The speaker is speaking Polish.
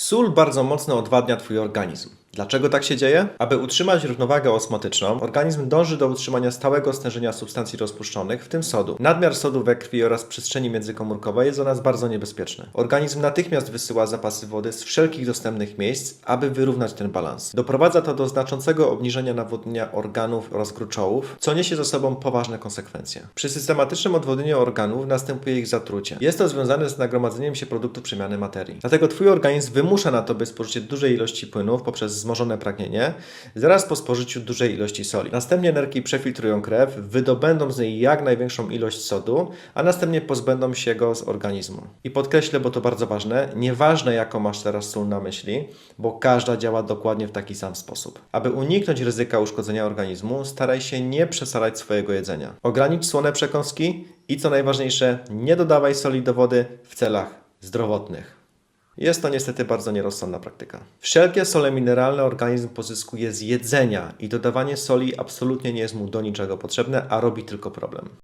Sól bardzo mocno odwadnia Twój organizm. Dlaczego tak się dzieje? Aby utrzymać równowagę osmotyczną, organizm dąży do utrzymania stałego stężenia substancji rozpuszczonych, w tym sodu. Nadmiar sodu we krwi oraz przestrzeni międzykomórkowej jest dla nas bardzo niebezpieczny. Organizm natychmiast wysyła zapasy wody z wszelkich dostępnych miejsc, aby wyrównać ten balans. Doprowadza to do znaczącego obniżenia nawodnienia organów oraz gruczołów, co niesie ze sobą poważne konsekwencje. Przy systematycznym odwodnieniu organów następuje ich zatrucie. Jest to związane z nagromadzeniem się produktów przemiany materii. Dlatego Twój organizm wymusza na Tobie spożycie dużej ilości płynów poprzez wzmożone pragnienie, zaraz po spożyciu dużej ilości soli. Następnie nerki przefiltrują krew, wydobędą z niej jak największą ilość sodu, a następnie pozbędą się go z organizmu. I podkreślę, bo to bardzo ważne, nieważne jaką masz teraz sól na myśli, bo każda działa dokładnie w taki sam sposób. Aby uniknąć ryzyka uszkodzenia organizmu, staraj się nie przesalać swojego jedzenia. Ogranicz słone przekąski i co najważniejsze, nie dodawaj soli do wody w celach zdrowotnych. Jest to niestety bardzo nierozsądna praktyka. Wszelkie sole mineralne organizm pozyskuje z jedzenia i dodawanie soli absolutnie nie jest mu do niczego potrzebne, a robi tylko problem.